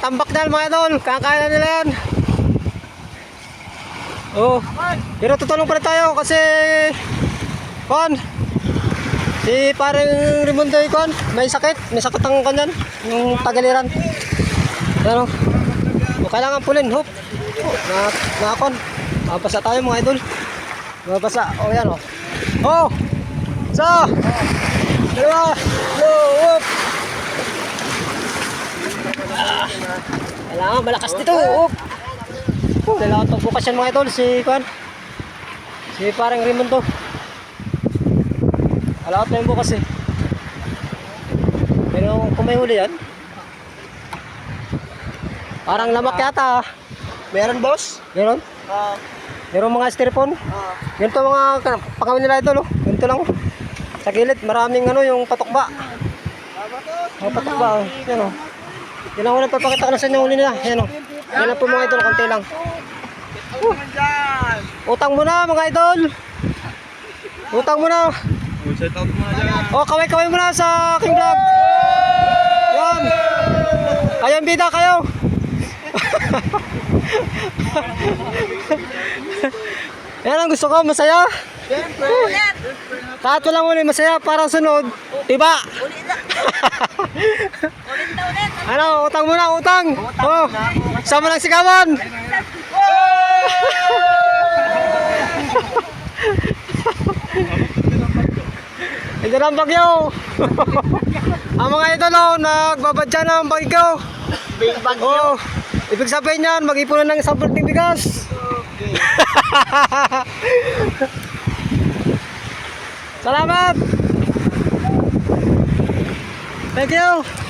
tambak na mga idol. Kakain na nila yan. Oh. Pero tutulong pa rin tayo kasi kon si parang Raimundo kon may sakit, may sakit ang kanyan, yung tagaliran. Ano? O, kailangan pulin, hop. Oh, na, na kon. Mabasa tayo mga idol. Mabasa. O yan o. Oh! So! Dalawa! Go! Hop! Ah, kailangan malakas dito. Oh, kailangan itong bukas yan mga idol. Si Kwan. Si parang Raimundo. Alaot na yung bukas eh. Pero kung may huli yan, parang lamak yata. ah. Meron boss? Meron? Ah. Meron mga styrofoam. Ah. Ganito mga pangawin nila idol. Oh. Ganito lang. oh. Sa gilid, maraming ano, yung patukba. Mga patukba. Oh. Yan oh. Yan ang unang papakita ko na sa inyo huli nila. Yan oh. Yan lang po mga idol, konti lang. Utang muna mga idol. Utang muna. Shout out muna dyan. Oh, kaway-kaway muna sa aking vlog. Yan. Kayang bida kayo. Yan ang gusto ko, masaya. Ulit! Kahit walang uli, masaya. Parang sunod. Diba? Ulit na! Ulit na ulit! Ano, utang muna, utang. Oh, sama ng sigawan. Ito na ang bagyo. ang mga idolo, nagbabadya na ang bagyo. Big bag. Oh, ibig sabihin yan, mag-ipunan ng isang bigas. Salamat! Thank you!